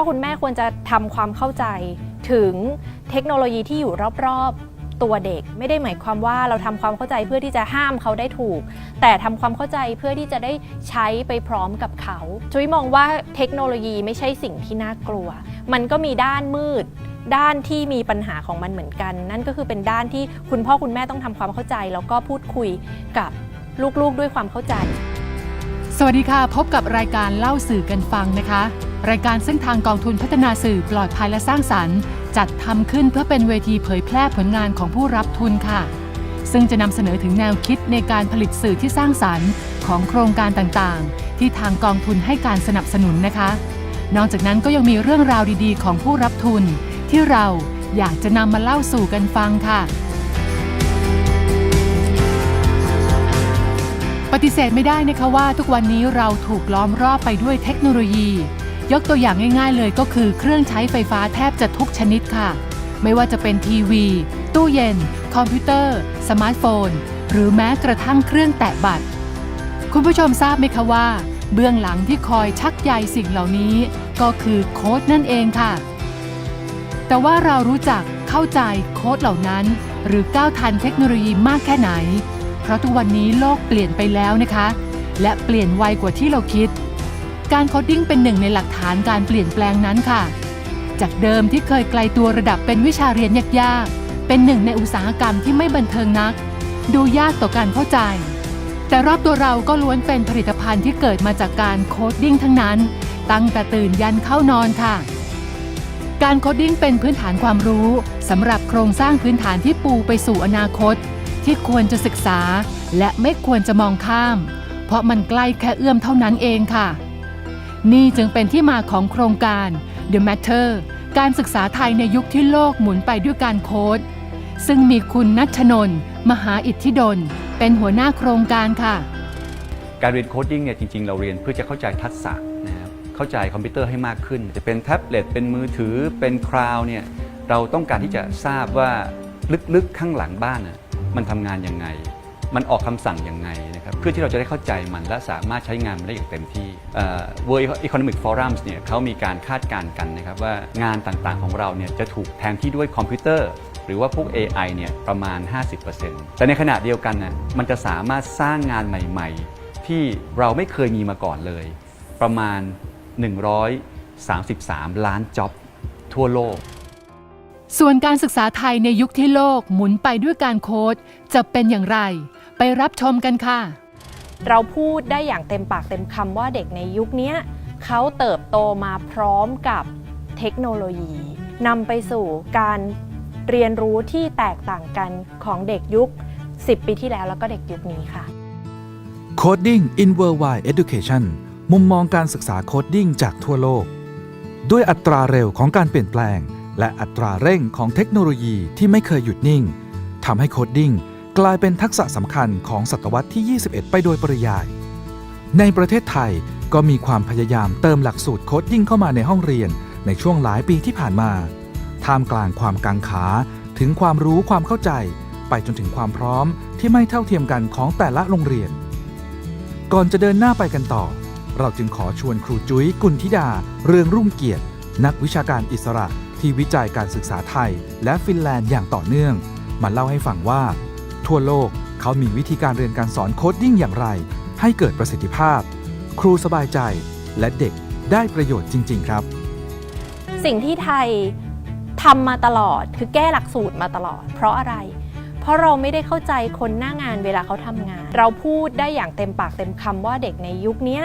พ่อคุณแม่ควรจะทำความเข้าใจถึงเทคโนโลยีที่อยู่รอบๆตัวเด็ก ไม่ได้หมายความว่าเราทำความเข้าใจเพื่อที่จะห้ามเขาได้ถูก แต่ทำความเข้าใจเพื่อที่จะได้ใช้ไปพร้อมกับเขาจุ้ยมองว่าเทคโนโลยีไม่ใช่สิ่งที่น่ากลัว มันก็มีด้านมืดด้านที่มีปัญหาของมันเหมือนกัน นั่นก็คือเป็นด้านที่คุณพ่อคุณแม่ต้องทำความเข้าใจ แล้วก็พูดคุยกับลูกๆด้วยความเข้าใจ สวัสดีค่ะ พบกับรายการเล่าสื่อกันฟังนะคะ รายการซึ่งทางกองทุนพัฒนาสื่อปลอดภัยและสร้างสรรค์ จัดทำขึ้นเพื่อเป็นเวทีเผยแพร่ผลงานของผู้รับทุนค่ะ ซึ่งจะนำเสนอถึงแนวคิดในการผลิตสื่อที่สร้างสรรค์ของโครงการต่างๆ ที่ทางกองทุนให้การสนับสนุนนะคะ นอกจากนั้นก็ยังมีเรื่องราวดีๆ ของผู้รับทุน ที่เราอยากจะนำมาเล่าสู่กันฟังค่ะปฏิเสธไม่ได้นะคะว่าทุกวันนี้เราถูกล้อมรอบไปด้วยเทคโนโลยี ยกตัวอย่างง่ายๆเลยก็คือเครื่องใช้ไฟฟ้าแทบจะทุกชนิดค่ะ ไม่ว่าจะเป็นทีวี ตู้เย็น คอมพิวเตอร์ สมาร์ทโฟน หรือแม้กระทั่งเครื่องแตะบัตร คุณผู้ชมทราบไหมคะว่า เบื้องหลังที่คอยชักใยสิ่งเหล่านี้ ก็คือโค้ดนั่นเองค่ะ แต่ว่าเรารู้จักเข้าใจโค้ดเหล่านั้น หรือก้าวทันเทคโนโลยีมากแค่ไหน เพราะทุกวันนี้โลกเปลี่ยนไปแล้วนะคะ และเปลี่ยนไวกว่าที่เราคิด การโคดดิ้งเป็นหนึ่งในหลักฐานการเปลี่ยนแปลงนั้นค่ะ จากเดิมที่เคยไกลตัวระดับเป็นวิชาเรียนยากๆ เป็นหนึ่งในอุตสาหกรรมที่ไม่บันเทิงนัก ดูยากต่อการเข้าใจ แต่รอบตัวเราก็ล้วนเป็นผลิตภัณฑ์ที่เกิดมาจากการโคดดิ้งทั้งนั้น ตั้งแต่ตื่นยันเข้านอนค่ะ การโคดดิ้งเป็นพื้นฐานความรู้สำหรับโครงสร้างพื้นฐานที่ปูไปสู่อนาคต ที่ควรจะศึกษา และไม่ควรจะมองข้าม เพราะมันใกล้แค่เอื้อมเท่านั้นเองค่ะ นี่จึงเป็นที่มาของโครงการ The Matter การศึกษาไทยในยุคที่โลกหมุนไปด้วยการโค้ด ซึ่งมีคุณนัชนนท์มหาอิทธิดล เป็นหัวหน้าโครงการค่ะ การเรียนโคดดิ้งเนี่ยจริง ๆ เราเรียนเพื่อจะเข้าใจทักษะนะครับเข้าใจคอมพิวเตอร์ให้มากขึ้น จะเป็นแท็บเล็ตเป็นมือถือเป็นคลาวเนี่ยเราต้องการที่จะทราบว่าลึกๆข้างหลังบ้านมันทำงานยังไง มันออกคำสั่งยังไง เพื่อที่เราจะได้เข้าใจมันและสามารถใช้งานมันได้อย่างเต็มที่เอ่อ World Economic Forum เนี่ยเขามีการคาดการณ์กันนะครับว่างานต่างๆของเราเนี่ยจะถูกแทนที่ด้วยคอมพิวเตอร์ หรือว่าพวก AI เนี่ยประมาณ 50%แต่ในขณะเดียวกันน่ะมันจะสามารถสร้างงานใหม่ ๆ ที่เราไม่เคยมีมาก่อนเลย ประมาณ 133 ล้านจ็อบทั่วโลกส่วนการศึกษาไทยในยุคที่โลกหมุนไปด้วยการโค้ดจะเป็นอย่างไร ไปรับชมกันค่ะ เราพูดได้อย่างเต็มปากเต็มคำว่าเด็กในยุคนี้เขาเติบโตมาพร้อมกับเทคโนโลยีนำไปสู่การเรียนรู้ที่แตกต่างกันของเด็กยุค 10 ปีที่แล้วแล้วก็เด็กยุคนี้ค่ะ Coding in Worldwide Education มุมมองการศึกษาโคดดิ้งจากทั่วโลก ด้วยอัตราเร็วของการเปลี่ยนแปลง และอัตราเร่งของเทคโนโลยีที่ไม่เคยหยุดนิ่งทำให้โคดดิ้ง กลายเป็นทักษะสำคัญของศตวรรษที่ 21 ไปโดยปริยาย ในประเทศไทยก็มีความพยายามเติมหลักสูตรโคดดิ้งเข้ามาในห้องเรียนในช่วงหลายปีที่ผ่านมา ท่ามกลางความกังขาถึงความรู้ความเข้าใจ ไปจนถึงความพร้อมที่ไม่เท่าเทียมกันของแต่ละโรงเรียน ก่อนจะเดินหน้าไปกันต่อ เราจึงขอชวนครูจุ้ยกุลธิดา เรืองรุ่งเกียรติ นักวิชาการอิสระที่วิจัยการศึกษาไทย และฟินแลนด์อย่างต่อเนื่อง มาเล่าให้ฟังว่า ทั่วโลก เขามีวิธีการเรียนการสอนโคดดิ้งอย่างไร ให้เกิดประสิทธิภาพ ครูสบายใจ และเด็กได้ประโยชน์จริง ๆ ครับ สิ่งที่ไทยทำมาตลอดคือแก้หลักสูตรมาตลอด เพราะอะไร เพราะเราไม่ได้เข้าใจคนหน้างานเวลาเขาทำงาน เราพูดได้อย่างเต็มปากเต็มคำว่าเด็กในยุคนี้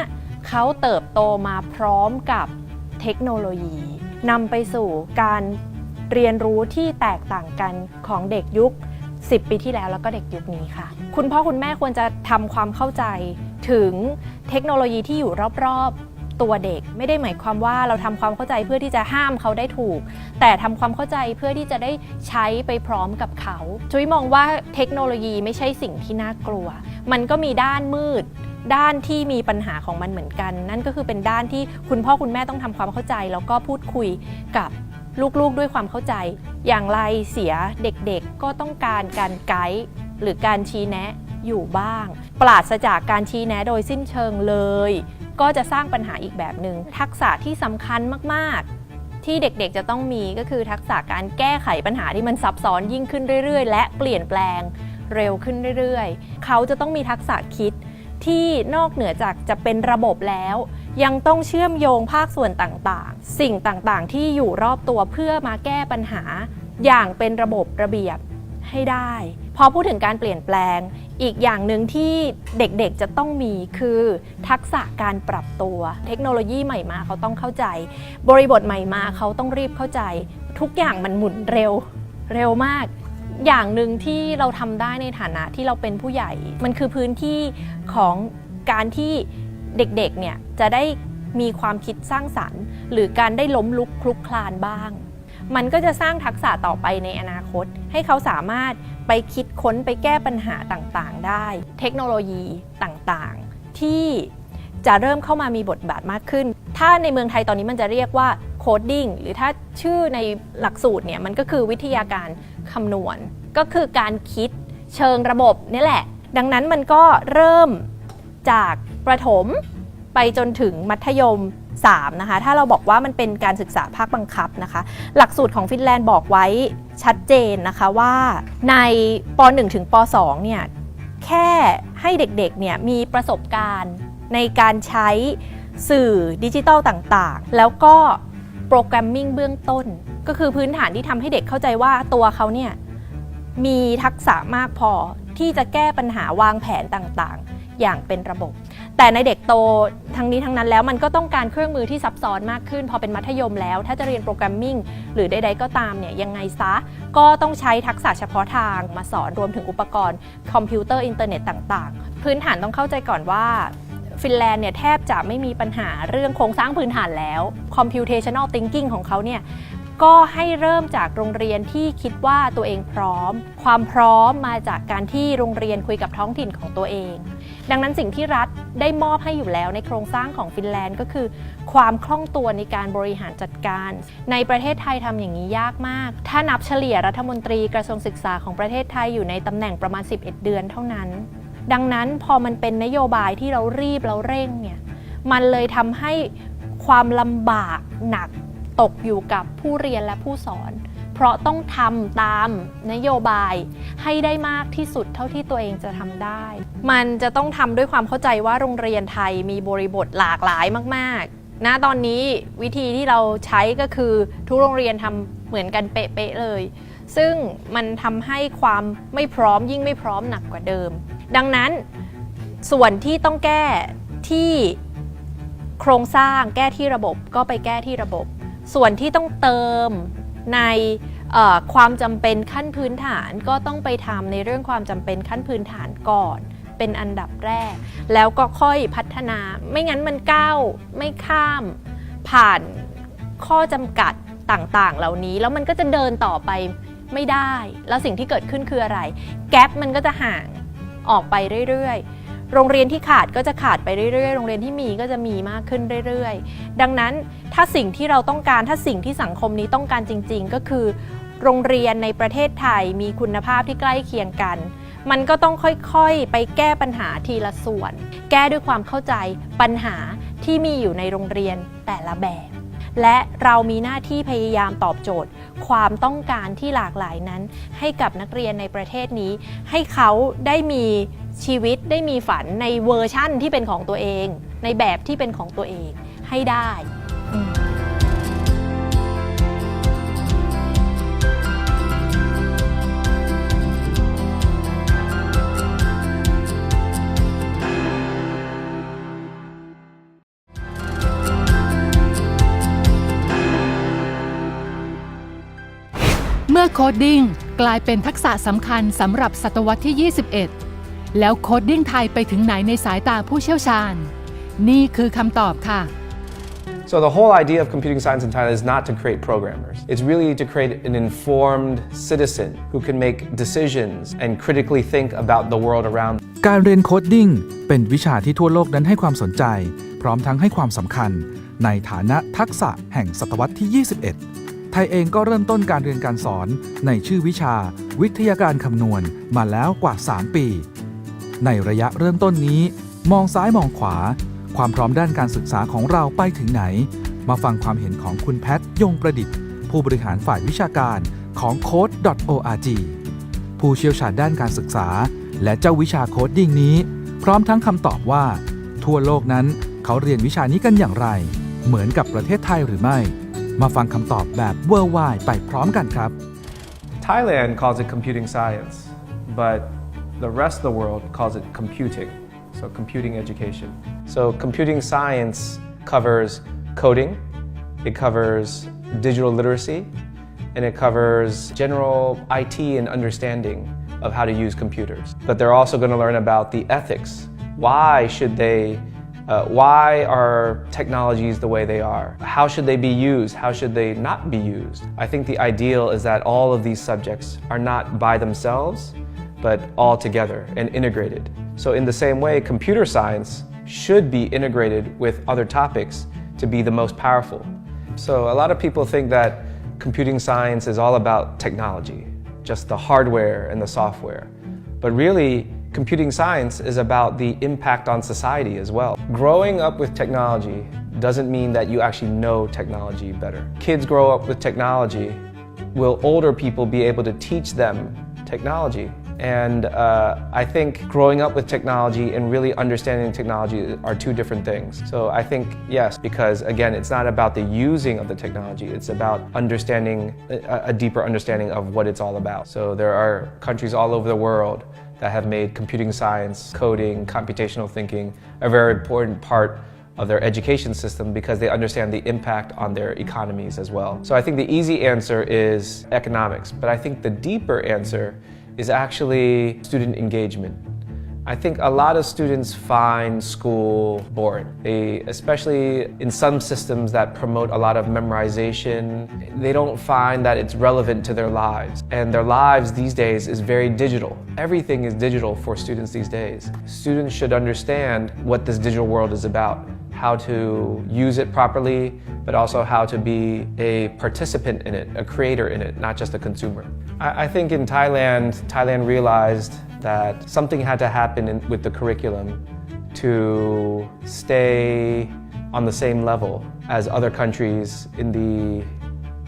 เขาเติบโตมาพร้อมกับเทคโนโลยีนำไปสู่การเรียนรู้ที่แตกต่างกันของเด็กยุค 10 ปีที่แล้วแล้วก็เด็กยุคนี้ค่ะ คุณพ่อคุณแม่ควรจะทำความเข้าใจถึงเทคโนโลยีที่อยู่รอบๆตัวเด็ก ไม่ได้หมายความว่าเราทำความเข้าใจเพื่อที่จะห้ามเขาได้ถูก แต่ทำความเข้าใจเพื่อที่จะได้ใช้ไปพร้อมกับเขาจุ้ยมองว่าเทคโนโลยีไม่ใช่สิ่งที่น่ากลัว มันก็มีด้านมืดด้านที่มีปัญหาของมันเหมือนกัน นั่นก็คือเป็นด้านที่คุณพ่อคุณแม่ต้องทำความเข้าใจ แล้วก็พูดคุยกับ ลูกๆด้วยความเข้าใจ อย่างไรเสียเด็กๆ ก็ต้องการการไกด์หรือการชี้แนะอยู่บ้าง ปราศจากการชี้แนะโดยสิ้นเชิงเลย ก็จะสร้างปัญหาอีกแบบหนึง่งทักษะที่สำคัญมากๆ ที่เด็กๆจะต้องมีก็คือทักษะการแก้ไขปัญหาที่มันซับซ้อนยิ่งขึ้นเรื่อยๆ และเปลี่ยนแปลงเร็วขึ้นเรื่อยๆ เขาจะต้องมีทักษะคิดที่นอกเหนือจากจะเป็นระบบแล้ว ยังต้องเชื่อมโยงภาคส่วนต่างๆ สิ่งต่างๆ ที่อยู่รอบตัวเพื่อมาแก้ปัญหา อย่างเป็นระบบระเบียบให้ได้ พอพูดถึงการเปลี่ยนแปลง อีกอย่างหนึ่งที่เด็กๆจะต้องมีคือ ทักษะการปรับตัว เทคโนโลยีใหม่มาเขาต้องเข้าใจ บริบทใหม่มาเขาต้องรีบเข้าใจ ทุกอย่างมันหมุนเร็ว เร็วมาก อย่างหนึ่งที่เราทำได้ในฐานะที่เราเป็นผู้ใหญ่ มันคือพื้นที่ของการที่ เด็กๆเนี่ยจะได้มีความคิดสร้างสรรค์ หรือการได้ล้มลุกคลุกคลานบ้าง มันก็จะสร้างทักษะต่อไปในอนาคต ให้เขาสามารถไปคิดค้นไปแก้ปัญหาต่างๆ ได้ เทคโนโลยีต่างๆ ที่จะเริ่มเข้ามามีบทบาทมากขึ้น ถ้าในเมืองไทยตอนนี้มันจะเรียกว่าโคดดิ้งหรือถ้าชื่อในหลักสูตรเนี่ยมันก็คือวิทยาการคำนวณ ก็คือการคิดเชิงระบบนี่แหละ ดังนั้นมันก็เริ่ม จากประถมไปจนถึงมัธยม 3 นะคะ ถ้าเราบอกว่ามันเป็นการศึกษาภาคบังคับนะคะ หลักสูตรของฟินแลนด์บอกไว้ชัดเจนนะคะว่าในป .1 ถึงป .2 เนี่ยแค่ให้เด็กๆเนี่ยมีประสบการณ์ในการใช้สื่อดิจิทัลต่างๆ แล้วก็โปรแกรมมิ่งเบื้องต้น ก็คือพื้นฐานที่ทำให้เด็กเข้าใจว่าตัวเขาเนี่ยมีทักษะมากพอที่จะแก้ปัญหาวางแผนต่างๆ อย่างเป็นระบบ แต่ในเด็กโตทั้งนี้ทั้งนั้นแล้วมันก็ต้องการเครื่องมือที่ซับซ้อนมากขึ้น พอเป็นมัธยมแล้ว ถ้าจะเรียนโปรแกรมมิ่งหรือใดๆก็ตามเนี่ยยังไงซะ ก็ต้องใช้ทักษะเฉพาะทางมาสอนรวมถึงอุปกรณ์คอมพิวเตอร์อินเทอร์เน็ตต่างๆ พื้นฐานต้องเข้าใจก่อนว่าฟินแลนด์เนี่ยแทบจะไม่มีปัญหาเรื่องโครงสร้างพื้นฐานแล้ว computational thinking ของเขาเนี่ยก็ให้เริ่มจากโรงเรียนที่คิดว่าตัวเองพร้อม ความพร้อมมาจากการที่โรงเรียนคุยกับท้องถิ่นของตัวเอง ดังนั้นสิ่งที่รัฐได้มอบให้อยู่แล้วในโครงสร้างของฟินแลนด์ก็คือ ความคล่องตัวในการบริหารจัดการ ในประเทศไทยทำอย่างนี้ยากมาก ถ้านับเฉลี่ยรัฐมนตรีกระทรวงศึกษาของประเทศไทยอยู่ในตำแหน่งประมาณ 11 เดือนเท่านั้น ดังนั้นพอมันเป็นนโยบายที่เรารีบเราเร่งเนี่ยมันเลยทำให้ความลำบากหนักตกอยู่กับผู้เรียนและผู้สอน เพราะต้องทำตามนโยบายให้ได้มากที่สุดเท่าที่ตัวเองจะทำได้ มันจะต้องทำด้วยความเข้าใจว่าโรงเรียนไทยมีบริบทหลากหลายมากๆ ณ ตอนนี้วิธีที่เราใช้ก็คือทุกโรงเรียนทำเหมือนกันเป๊ะๆเลย ซึ่งมันทำให้ความไม่พร้อมยิ่งไม่พร้อมหนักกว่าเดิม ดังนั้นส่วนที่ต้องแก้ที่โครงสร้างแก้ที่ระบบก็ไปแก้ที่ระบบ ส่วนที่ต้องเติม ในความจำเป็นขั้นพื้นฐานก็ต้องไปทำในเรื่องความจำเป็นขั้นพื้นฐานก่อน เป็นอันดับแรก แล้วก็ค่อยพัฒนาไม่งั้นมันก้าวไม่ข้ามผ่านข้อจำกัดต่างๆ เหล่านี้แล้วมันก็จะเดินต่อไปไม่ได้ แล้วสิ่งที่เกิดขึ้นคืออะไร แกลบมันก็จะห่างออกไปเรื่อยๆ โรงเรียนที่ขาดก็จะขาดไปเรื่อยๆ โรงเรียนที่มีก็จะมีมากขึ้นเรื่อยๆ ดังนั้นถ้าสิ่งที่เราต้องการถ้าสิ่งที่สังคมนี้ต้องการจริง ๆ ก็คือ โรงเรียนในประเทศไทยมีคุณภาพที่ใกล้เคียงกัน มันก็ต้องค่อยๆ ไปแก้ปัญหาทีละส่วน แก้ด้วยความเข้าใจปัญหาที่มีอยู่ในโรงเรียนแต่ละแบบ และเรามีหน้าที่พยายามตอบโจทย์ ความต้องการที่หลากหลายนั้น ให้กับนักเรียนในประเทศนี้ ให้เขาได้มี ชีวิตได้มีฝันในเวอร์ชั่นที่เป็นของตัวเอง ในแบบที่เป็นของตัวเองให้ได้เมื่อโคดดิ้งกลายเป็นทักษะสำคัญสำหรับศตวรรษที่ 21 แล้วโคดดิ้งไทยไปถึงไหนในสายตาผู้เชี่ยวชาญ นี่คือคำตอบค่ะ So the whole idea of computing science in Thailand is not to create programmers. It's really to create an informed citizen who can make decisions and critically think about the world around การเรียนโคดดิ้งเป็นวิชาที่ทั่วโลกนั้นให้ความสนใจ พร้อมทั้งให้ความสำคัญ ในฐานะทักษะแห่งศตวรรษที่ 21 ไทยเองก็เริ่มต้นการเรียนการสอนในชื่อวิชา วิทยาการคำนวณมาแล้วกว่า 3 ปี ในระยะเริ่มต้นนี้ มองซ้ายมองขวา ความพร้อมด้านการศึกษาของเราไปถึงไหน มาฟังความเห็นของคุณแพทยงประดิษฐ์ ผู้บริหารฝ่ายวิชาการของ code.org ผู้เชี่ยวชาญด้านการศึกษา และเจ้าวิชาโคดดิ้งนี้ พร้อมทั้งคำตอบว่า ทั่วโลกนั้นเขาเรียนวิชานี้กันอย่างไร เหมือนกับประเทศไทยหรือไม่ มาฟังคำตอบแบบ worldwide ไปพร้อมกันครับ Thailand calls it computing science, but the rest of the world calls it computing, so computing education. So, computing science covers coding, it covers digital literacy, and it covers general IT and understanding of how to use computers. But they're also going to learn about the ethics. Why should they uh, why are technologies the way they are? How should they be used? How should they not be used? I think the ideal is that all of these subjects are not by themselves, but all together and integrated. So, in the same way, computer science should be integrated with other topics to be the most powerful. So, a lot of people think that computing science is all about technology, just the hardware and the software. But really, computing science is about the impact on society as well. Growing up with technology doesn't mean that you actually know technology better. Kids grow up with technology. Will older people be able to teach them technology? And uh, I think growing up with technology and really understanding technology are two different things. So I think yes, because again, it's not about the using of the technology, it's about understanding a, a deeper understanding of what it's all about. So there are countries all over the world that have made computing science, coding, computational thinking a very important part of their education system because they understand the impact on their economies as well. So I think the easy answer is economics, but I think the deeper answer is actually student engagement. I think a lot of students find school boring. They, especially in some systems that promote a lot of memorization, they don't find that it's relevant to their lives. And their lives these days is very digital. Everything is digital for students these days. Students should understand what this digital world is about, how to use it properly, but also how to be a participant in it, a creator in it, not just a consumer. I, I think in Thailand, Thailand realized that something had to happen in, with the curriculum to stay on the same level as other countries in the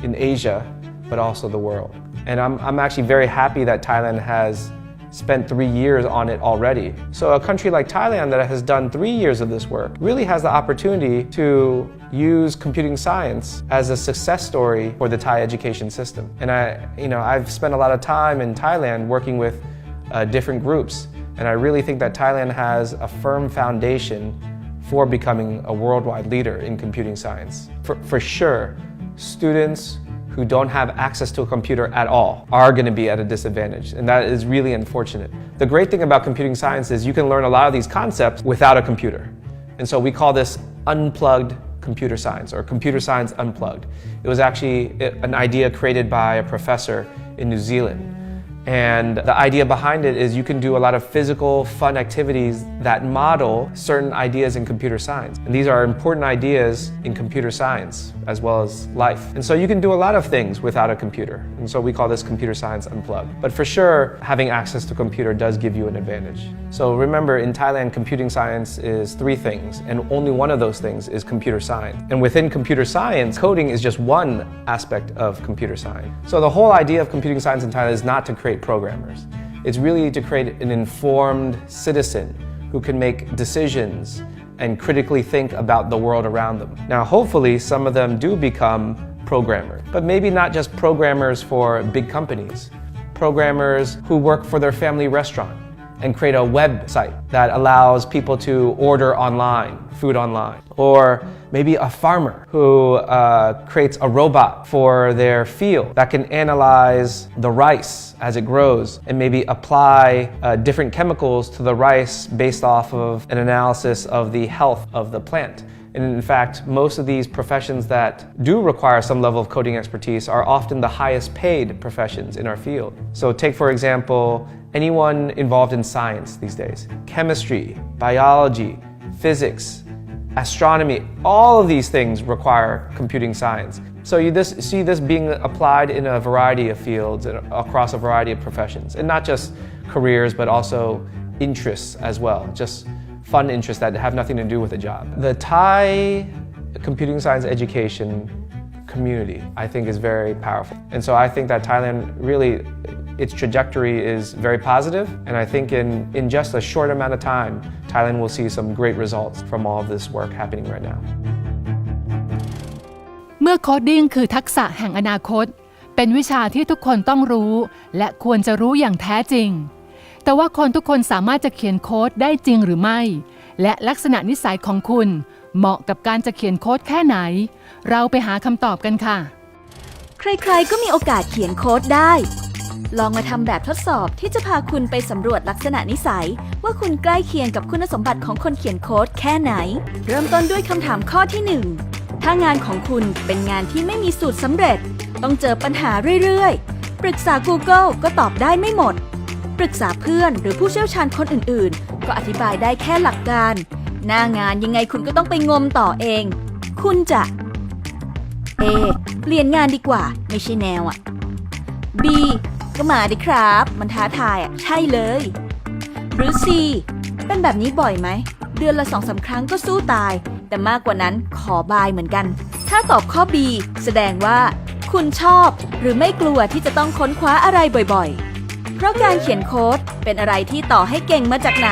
in Asia, but also the world. And I'm, I'm actually very happy that Thailand has spent three years on it already. So a country like Thailand that has done three years of this work really has the opportunity to use computing science as a success story for the Thai education system. And I, you know, I've spent a lot of time in Thailand working with uh, different groups, and I really think that Thailand has a firm foundation for becoming a worldwide leader in computing science. For, for sure, students who don't have access to a computer at all are going to be at a disadvantage, and that is really unfortunate. The great thing about computing science is you can learn a lot of these concepts without a computer. And so we call this unplugged computer science or computer science unplugged. It was actually eh, an idea created by a professor in New Zealand. And the idea behind it is you can do a lot of physical, fun activities that model certain ideas in computer science. And these are important ideas in computer science as well as life. And so you can do a lot of things without a computer. And so we call this computer science unplugged. But for sure, having access to computer does give you an advantage. So remember, in Thailand, computing science is three things, and only one of those things is computer science. And within computer science, coding is just one aspect of computer science. So the whole idea of computing science in Thailand is not to create programmers. It's really to create an informed citizen who can make decisions and critically think about the world around them. Now, hopefully, some of them do become programmers, but maybe not just programmers for big companies, programmers who work for their family restaurant and create a website that allows people to order online, food online. Or maybe a farmer who uh, creates a robot for their field that can analyze the rice as it grows and maybe apply uh, different chemicals to the rice based off of an analysis of the health of the plant. And in fact, most of these professions that do require some level of coding expertise are often the highest paid professions in our field. So, take for example, anyone involved in science these days chemistry, biology, physics, astronomy, all of these things require computing science. So you this, see this being applied in a variety of fields and across a variety of professions, and not just careers, but also interests as well. Just fun interests that have nothing to do with a job. The Thai computing science education community, I think, is very powerful. And so I think that Thailand really, its trajectory is very positive, And I think in, in just a short amount of time, Thailand will see some great results from all of this work happening right now. เมื่อโคดดิ้งคือทักษะแห่งอนาคต เป็นวิชาที่ทุกคนต้องรู้ และควรจะรู้อย่างแท้จริง แต่ว่าคนทุกคนสามารถจะเขียนโค้ดได้จริงหรือไม่ และลักษณะนิสัยของคุณ เหมาะกับการจะเขียนโค้ดแค่ไหน เราไปหาคำตอบกันค่ะ ใครๆก็มีโอกาสเขียนโค้ดได้ ลองมาทำแบบทดสอบที่จะพาคุณไปสำรวจลักษณะนิสัย ว่าคุณใกล้เคียงกับคุณสมบัติของคนเขียนโค้ดแค่ไหน เริ่มต้นด้วยคำถามข้อที่ 1 ถ้างานของคุณเป็นงานที่ไม่มีสูตรสำเร็จ ต้องเจอปัญหาเรื่อยๆ ปรึกษา Google ก็ตอบได้ไม่หมด ปรึกษาเพื่อนหรือผู้เชี่ยวชาญคนอื่นๆ ก็อธิบายได้แค่หลักการ หน้างานยังไงคุณก็ต้องไปงมต่อเอง คุณจะ A เปลี่ยนงานดีกว่า ไม่ใช่แนวอะ B ก็มาดิครับ มันท้าทายอะ ใช่เลย หรือ C เป็นแบบนี้บ่อยไหม เดือนละสองสาครั้งก็สู้ตาย แต่มากกว่านั้นขอบายเหมือนกัน ถ้าตอบข้อ B แสดงว่า คุณชอบหรือไม่กลัวที่จะต้องค้นคว้าอะไรบ่อยๆ เพราะการเขียนโค้ดเป็นอะไรที่ต่อให้เก่งมาจากไหน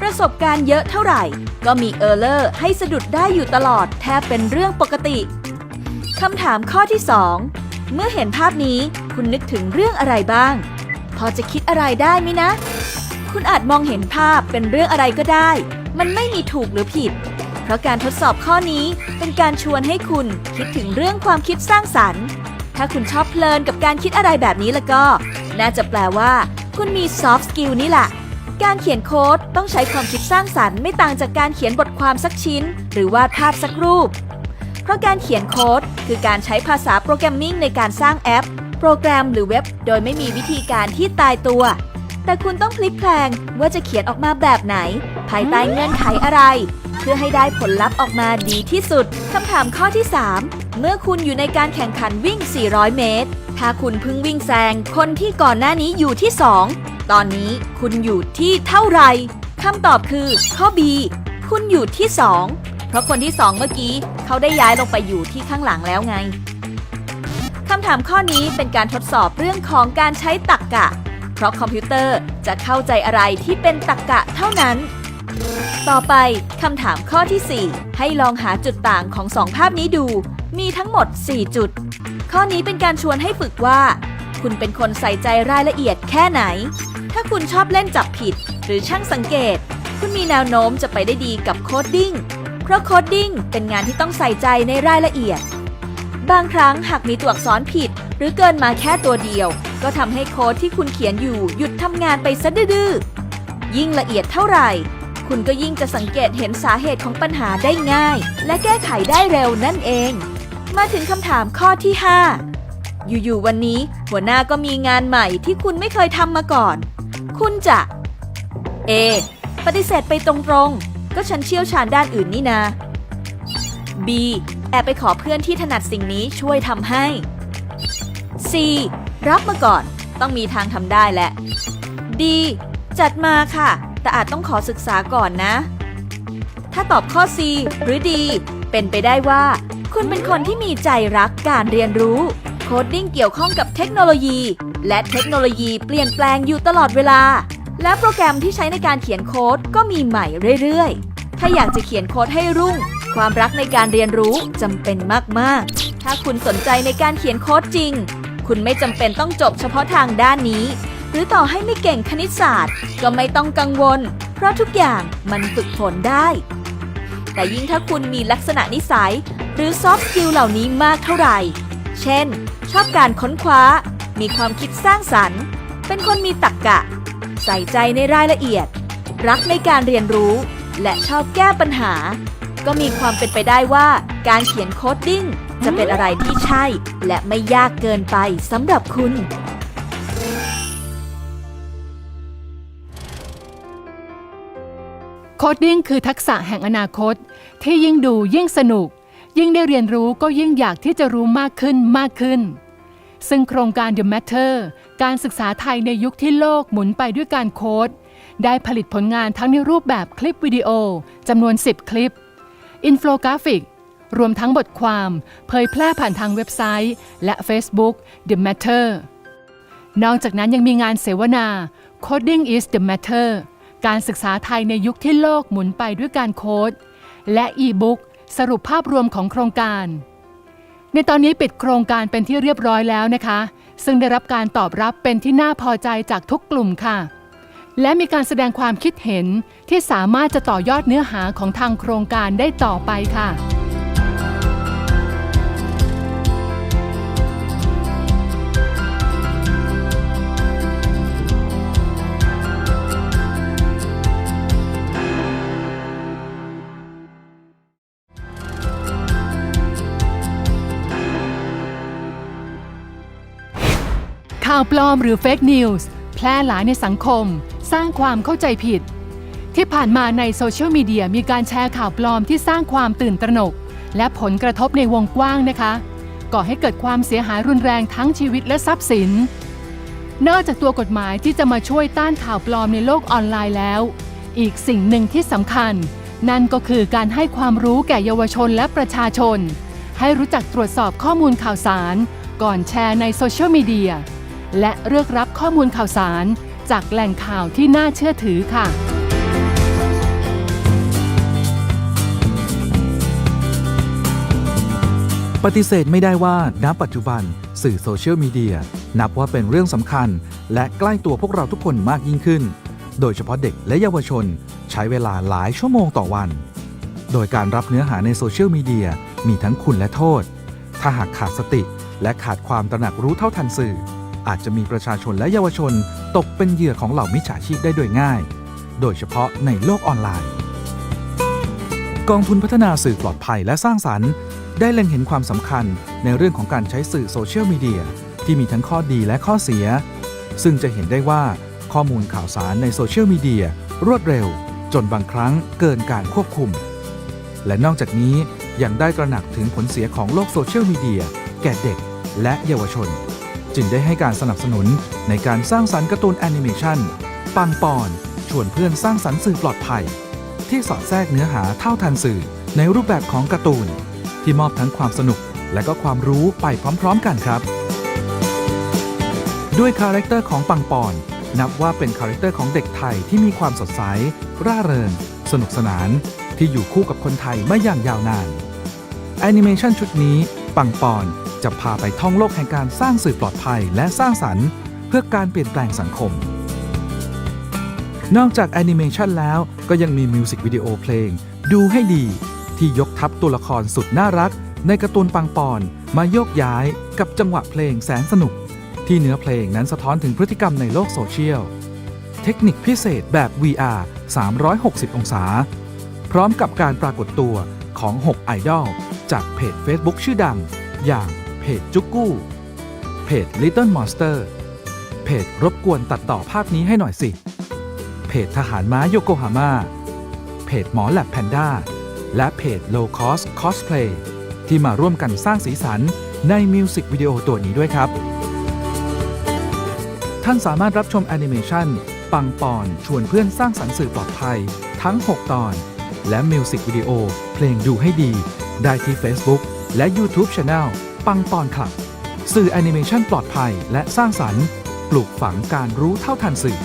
ประสบการณ์เยอะเท่าไหร่ ก็มีเออร์เลอร์ให้สะดุดได้อยู่ตลอดแทบเป็นเรื่องปกติคำถามข้อที่ 2 เมื่อเห็นภาพนี้ คุณนึกถึงเรื่องอะไรบ้าง พอจะคิดอะไรได้ไหมนะ คุณอาจมองเห็นภาพเป็นเรื่องอะไรก็ได้ มันไม่มีถูกหรือผิด เพราะการทดสอบข้อนี้เป็นการชวนให้คุณคิดถึงเรื่องความคิดสร้างสรรค์ ถ้าคุณชอบเพลินกับการคิดอะไรแบบนี้แล้วก็ น่าจะแปลว่า คุณมี soft skill นี่แหละการเขียนโค้ดต้องใช้ความคิดสร้างสรรค์ไม่ต่างจากการเขียนบทความสักชิ้น หรือวาดภาพสักรูป เพราะการเขียนโค้ดคือการใช้ภาษาโปรแกรมมิ่งในการสร้างแอป โปรแกรมหรือเว็บโดยไม่มีวิธีการที่ตายตัว แต่คุณต้องพลิกแพลงว่าจะเขียนออกมาแบบไหน ภายใต้เงื่อนไขอะไร เพื่อให้ได้ผลลัพธ์ออกมาดีที่สุดคำถามข้อที่ 3 เมื่อคุณอยู่ในการแข่งขันวิ่ง 400 เมตร ถ้าคุณเพิ่งวิ่งแซงคนที่ก่อนหน้านี้อยู่ที่ 2 ตอนนี้คุณอยู่ที่เท่าไหร่คำตอบคือ ข้อ B คุณอยู่ที่ 2 เพราะคนที่ 2 เมื่อกี้ เขาได้ย้ายลงไปอยู่ที่ข้างหลังแล้วไงำถามข้อนี้เป็นการทดสอบเรื่องของการใช้ตรรกกะ เพราะคอมพิวเตอร์จะเข้าใจอะไรที่เป็นตรรกกะเท่านั้น ต่อไปคำถามข้อที่ 4 ให้ลองหาจุดต่างของสองภาพนี้ดู มีทั้งหมด 4 จุด ข้อนี้เป็นการชวนให้ฝึกว่า คุณเป็นคนใส่ใจรายละเอียดแค่ไหน ถ้าคุณชอบเล่นจับผิด หรือช่างสังเกต คุณมีแนวโน้มจะไปได้ดีกับโคดดิ้งเพราะโคดดิ้งเป็นงานที่ต้องใส่ใจในรายละเอียด บางครั้งหากมีตัวอักษรผิด หรือเกินมาแค่ตัวเดียว ก็ทำให้โค้ดที่คุณเขียนอยู่หยุดทำงานไปซะดื้อๆยิ่งละเอียดเท่าไหร่ คุณก็ยิ่งจะสังเกตเห็นสาเหตุของปัญหาได้ง่าย และแก้ไขได้เร็วนั่นเอง มาถึงคำถามข้อที่ 5 อยู่ๆวันนี้ หัวหน้าก็มีงานใหม่ที่คุณไม่เคยทำมาก่อน คุณจะ A ปฏิเสธไปตรงๆ ก็ฉันเชี่ยวชาญด้านอื่นนี่นา B อบไปขอเพื่อนที่ถนัดสิ่งนี้ช่วยทำให้ C รับมาก่อน ต้องมีทางทำได้แหละ D จัดมาค่ะ แต่อาจต้องขอศึกษาก่อนนะ ถ้าตอบข้อ C หรือ D เป็นไปได้ว่า คุณเป็นคนที่มีใจรักการเรียนรู้ โคดดิ้งเกี่ยวข้องกับเทคโนโลยี และเทคโนโลยีเปลี่ยนแปลงอยู่ตลอดเวลา และโปรแกรมที่ใช้ในการเขียนโค้ดก็มีใหม่เรื่อยๆ ถ้าอยากจะเขียนโค้ดให้รุ่ง ความรักในการเรียนรู้จำเป็นมาก ๆ ถ้าคุณสนใจในการเขียนโค้ดจริง คุณไม่จำเป็นต้องจบเฉพาะทางด้านนี้ หรือต่อให้ไม่เก่งคณิตศาสตร์ ก็ไม่ต้องกังวล เพราะทุกอย่างมันฝึกฝนได้ แต่ยิ่งถ้าคุณมีลักษณะนิสัย หรือซอฟต์สกิลเหล่านี้มากเท่าไหร่ เช่น ชอบการค้นคว้า มีความคิดสร้างสรรค์ เป็นคนมีตรรกกะ ใส่ใจในรายละเอียด รักในการเรียนรู้ และชอบแก้ปัญหา ก็มีความเป็นไปได้ว่าการเขียนโคดดิ้งจะเป็นอะไรที่ใช่ และไม่ยากเกินไปสำหรับคุณ โคดดิ้งคือทักษะแห่งอนาคต ที่ยิ่งดูยิ่งสนุก ยิ่งได้เรียนรู้ก็ยิ่งอยากที่จะรู้มากขึ้นมากขึ้น ซึ่งโครงการ The Matter การศึกษาไทยในยุคที่โลกหมุนไปด้วยการโค้ดได้ผลิตผลงานทั้งในรูปแบบคลิปวิดีโอจำนวน 10 คลิป อินโฟกราฟิก รวมทั้งบทความเผยแพร่ผ่านทางเว็บไซต์ และ Facebook The Matter นอกจากนั้นยังมีงานเสวนา Coding is the Matter การศึกษาไทยในยุคที่โลกหมุนไปด้วยการโค้ด และอีบุ๊กสรุปภาพรวมของโครงการ ในตอนนี้ปิดโครงการเป็นที่เรียบร้อยแล้วนะคะ ซึ่งได้รับการตอบรับเป็นที่น่าพอใจจากทุกกลุ่มค่ะ และมีการแสดงความคิดเห็นที่สามารถจะต่อยอดเนื้อหาของทางโครงการได้ต่อไปค่ะ ข่าวปลอมหรือเฟกนิวส์แพร่หลายในสังคม สร้างความเข้าใจผิด ที่ผ่านมาในโซเชียลมีเดียมีการแชร์ข่าวปลอมที่สร้างความตื่นตระหนก และผลกระทบในวงกว้างนะคะ ก่อให้เกิดความเสียหายรุนแรงทั้งชีวิตและทรัพย์สิน นอกจากตัวกฎหมายที่จะมาช่วยต้านข่าวปลอมในโลกออนไลน์แล้ว อีกสิ่งหนึ่งที่สำคัญ นั่นก็คือการให้ความรู้แก่เยาวชนและประชาชน ให้รู้จักตรวจสอบข้อมูลข่าวสาร ก่อนแชร์ในโซเชียลมีเดียและเลือกรับข้อมูลข่าวสาร จากแหล่งข่าวที่น่าเชื่อถือค่ะปฏิเสธไม่ได้ว่าณปัจจุบัน สื่อโซเชียลมีเดียนับว่าเป็นเรื่องสำคัญ และใกล้ตัวพวกเราทุกคนมากยิ่งขึ้น โดยเฉพาะเด็กและเยาวชน ใช้เวลาหลายชั่วโมงต่อวัน โดยการรับเนื้อหาในโซเชียลมีเดียมีทั้งคุณและโทษ ถ้าหากขาดสติและขาดความตระหนักรู้เท่าทันสื่อ อาจจะมีประชาชนและเยาวชน ตกเป็นเหยื่อของเหล่ามิจฉาชีพได้โดยง่าย โดยเฉพาะในโลกออนไลน์ กองทุนพัฒนาสื่อปลอดภัยและสร้างสรรค์ ได้เล็งเห็นความสำคัญในเรื่องของการใช้สื่อโซเชียลมีเดียที่มีทั้งข้อดีและข้อเสีย ซึ่งจะเห็นได้ว่าข้อมูลข่าวสารในโซเชียลมีเดียรวดเร็ว จนบางครั้งเกินการควบคุม และนอกจากนี้ยังได้ตระหนักถึงผลเสียของโลกโซเชียลมีเดียแก่เด็กและเยาวชน จึงได้ให้การสนับสนุนในการสร้างสรรค์การ์ตูนแอนิเมชันปังปอน ชวนเพื่อนสร้างสรรค์สื่อปลอดภัย ที่สอดแทรกเนื้อหาเท่าทันสื่อในรูปแบบของการ์ตูน ที่มอบทั้งความสนุกและก็ความรู้ไปพร้อมๆกันครับ ด้วยคาแรคเตอร์ของปังปอน นับว่าเป็นคาแรคเตอร์ของเด็กไทยที่มีความสดใส ร่าเริง สนุกสนาน ที่อยู่คู่กับคนไทยมาอย่างยาวนานแอนิเมชันชุดนี้ ปังปอน จะพาไปท่องโลกแห่งการสร้างสื่อปลอดภัยและสร้างสรรค์ เพื่อการเปลี่ยนแปลงสังคม นอกจากแอนิเมชันแล้วก็ยังมีมิวสิกวิดีโอเพลง ดูให้ดี ที่ยกทัพตัวละครสุดน่ารัก ในการ์ตูนปังปอน มาโยกย้ายกับจังหวะเพลงแสนสนุก ที่เนื้อเพลงนั้นสะท้อนถึงพฤติกรรมในโลกโซเชียล เทคนิคพิเศษแบบ VR 360 องศา พร้อมกับการปรากฏตัวของ 6 ไอดอลจากเพจ Facebook ชื่อดังอย่าง เพจจุกกู้ เพจ Little Monster เพจรบกวนตัดต่อภาพนี้ให้หน่อยสิ เพจทหารม้าโยโกฮาม่า เพจหมอแลบแพนด้า และเพจ Low Cost Cosplay ที่มาร่วมกันสร้างสีสันในมิวสิกวิดีโอตัวนี้ด้วยครับ ท่านสามารถรับชมแอนิเมชันปังปอนชวนเพื่อนสร้างสรรค์สื่อปลอดภัย ทั้ง 6 ตอน และมิวสิกวิดีโอเพลงดูให้ดี ได้ที่ Facebook และ YouTube Channel ปังปอนคลับ สื่อแอนิเมชันปลอดภัยและสร้างสรรค์ ปลูกฝังการรู้เท่าทันสื่อ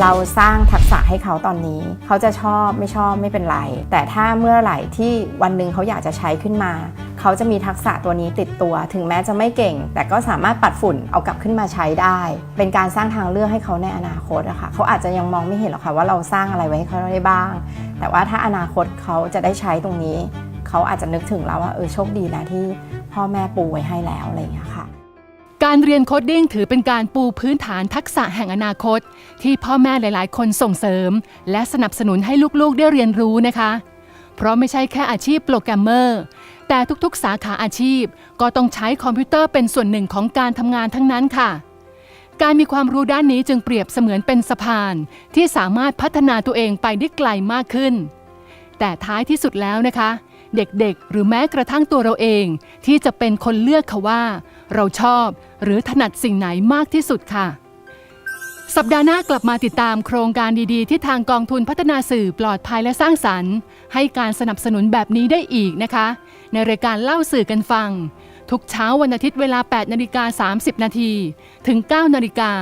เราสร้างทักษะให้เขาตอนนี้ เขาจะชอบไม่ชอบไม่เป็นไร แต่ถ้าเมื่อไหร่ที่วันหนึ่งเขาอยากจะใช้ขึ้นมา เขาจะมีทักษะตัวนี้ติดตัว ถึงแม้จะไม่เก่ง แต่ก็สามารถปัดฝุ่นเอากลับขึ้นมาใช้ได้ เป็นการสร้างทางเลือกให้เขาในอนาคตอะค่ะเขาอาจจะยังมองไม่เห็นหรอกค่ะว่าเราสร้างอะไรไว้ให้เขาได้บ้าง แต่ว่าถ้าอนาคตเขาจะได้ใช้ตรงนี้ เขาอาจจะนึกถึงแล้วว่าเออโชคดีนะที่พ่อแม่ปูไว้ให้แล้วอะไรอย่างเงี้ยค่ะการเรียนโคดดิ้งถือเป็นการปูพื้นฐานทักษะแห่งอนาคต ที่พ่อแม่หลาย ๆ คนส่งเสริม และสนับสนุนให้ลูก ๆ ได้เรียนรู้นะคะ เพราะไม่ใช่แค่อาชีพโปรแกรมเมอร์ แต่ทุกๆ สาขาอาชีพก็ต้องใช้คอมพิวเตอร์เป็นส่วนหนึ่งของการทำงานทั้งนั้นค่ะ การมีความรู้ด้านนี้จึงเปรียบเสมือนเป็นสะพาน ที่สามารถพัฒนาตัวเองไปได้ไกลมากขึ้น แต่ท้ายที่สุดแล้วนะคะ เด็กๆ หรือแม้กระทั่งตัวเราเอง ที่จะเป็นคนเลือกค่ะว่า เราชอบหรือถนัดสิ่งไหนมากที่สุดค่ะสัปดาห์หน้ากลับมาติดตามโครงการดีๆ ที่ทางกองทุนพัฒนาสื่อปลอดภัยและสร้างสรรค์ ให้การสนับสนุนแบบนี้ได้อีกนะคะ ในรายการเล่าสื่อกันฟัง ทุกเช้าวันอาทิตย์เวลา 8นาฬิกา30 นาทีถึง 9นาฬิกา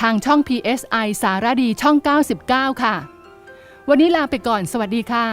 ทางช่อง PSI สารดีช่อง 99 ค่ะ วันนี้ลาไปก่อน สวัสดีค่ะ